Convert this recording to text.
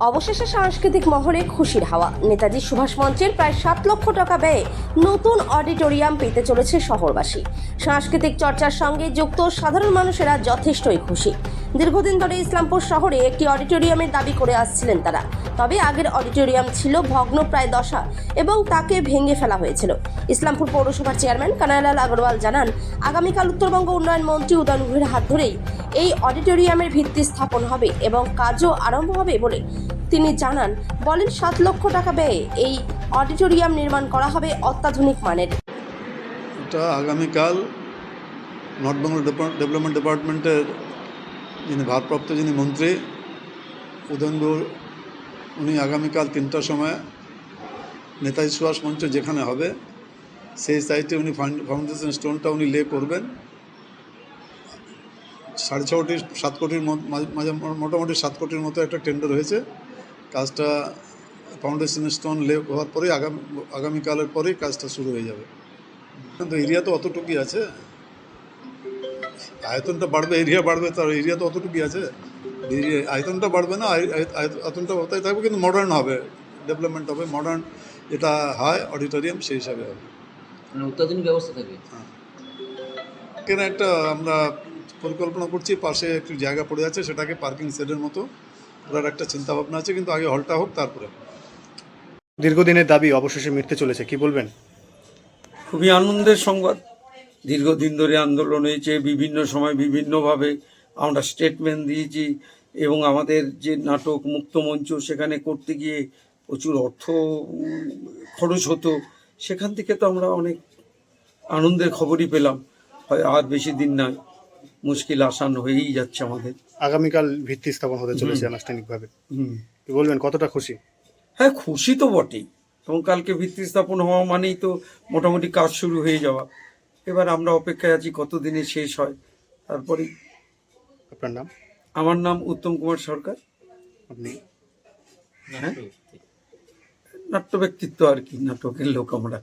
অবশেষে সাংস্কৃতিক মহলে খুশির হাওয়া। নেতাজি সুভাষ মঞ্চের প্রায় সাত লক্ষ টাকা ব্যয়ে নতুন অডিটোরিয়াম পেতে চলেছে শহরবাসী। সাংস্কৃতিক চর্চার সঙ্গে যুক্ত সাধারণ মানুষেরা যথেষ্টই খুশি। দীর্ঘদিন ধরে ইসলামপুর শহরে একটি অডিটোরিয়ামের দাবি করে আসছিলেন তারা। তবে আগের অডিটোরিয়াম ছিল ভগ্ন প্রায় দশা এবং তাকে ভেঙে ফেলা হয়েছিল। ইসলামপুর পৌরসভার চেয়ারম্যান কানাইলাল আগরওয়াল জানান, আগামীকাল উত্তরবঙ্গ উন্নয়ন মন্ত্রী উদয়ন গুহের হাত ধরেই এই অডিটোরিয়ামের ভিত্তি স্থাপন হবে এবং কাজও আরম্ভ হবে বলে তিনি জানান। বলেন, সাত লক্ষ টাকা ব্যয়ে এই অডিটোরিয়াম নির্মাণ করা হবে অত্যাধুনিক মানের। এটা আগামীকাল নর্থ বেঙ্গল ডেভেলপমেন্ট ডিপার্টমেন্টের যিনি ভারপ্রাপ্ত যিনি মন্ত্রী উদয়নবু উনি আগামীকাল তিনটার সময় নেতাজি সুভাষ মঞ্চ যেখানে হবে, সেই সাইটে উনি ফাউন্ডেশন স্টোনটা উনি লে করবেন। সাড়ে ছ কোটি সাত কোটির মাঝে মোটামুটি সাত কোটির মতো একটা টেন্ডার হয়েছে। কাজটা ফাউন্ডেশন স্টোন লে হওয়ার পরেই আগামী আগামীকালের পরেই কাজটা শুরু হয়ে যাবে। কিন্তু এরিয়া তো অতটুকুই আছে। আয়তনটা বাড়বে এরিয়া বাড়বে তার এরিয়া তো অতটুকুই আছে। আয়তনটা বাড়বে না আয়- আয়- আয়- আয়তনটা ওটাই থাকবে কিন্তু মডার্ন হবে। ডেভেলপমেন্ট হবে মডার্ন যেটা হয় অডিটোরিয়াম সেই হিসাবে হবে। মানে অত্যাধুনিক ব্যবস্থা থাকবে। হ্যাঁ। কেন একটা আমরা পরিকল্পনা করছি পাশে একটু জায়গা পড়ে আছে সেটাকে পার্কিং শেডের মতো করার একটা চিন্তা ভাবনা আছে কিন্তু আগে হলটা হোক তারপরে। দীর্ঘদিনের দাবি অবশেষে মিটতে চলেছে কি বলবেন? খুবই আনন্দের সংবাদ। দীর্ঘদিন ধরে আন্দোলন হয়েছে বিভিন্ন সময় বিভিন্নভাবে আমরা স্টেটমেন্ট দিয়েছি এবং আমাদের যে নাটক মুক্তমঞ্চ সেখানে করতে গিয়ে প্রচুর অর্থ খরচ হতো সেখান থেকে তো আমরা অনেক আনন্দের খবরই পেলাম হয় আর বেশি দিন নাই মুশকিল আসান হয়েই যাচ্ছে আমাদের। আগামীকাল ভিত্তি স্থাপন হতে চলেছে আনুষ্ঠানিকভাবে। হুম। কি বলবেন কতটা খুশি? হ্যাঁ খুশি তো বটেই। এবং কালকে ভিত্তি স্থাপন হওয়া মানেই তো মোটামুটি কাজ শুরু হয়ে যাওয়া। এবার আমরা অপেক্ষায় আছি কতদিনে শেষ হয়। তারপরে আপনার নাম? আমার নাম উত্তম কুমার সরকার। আপনি? হ্যাঁ? নাট্য ব্যক্তিত্ব আর কি নাটকের লোক আমরা।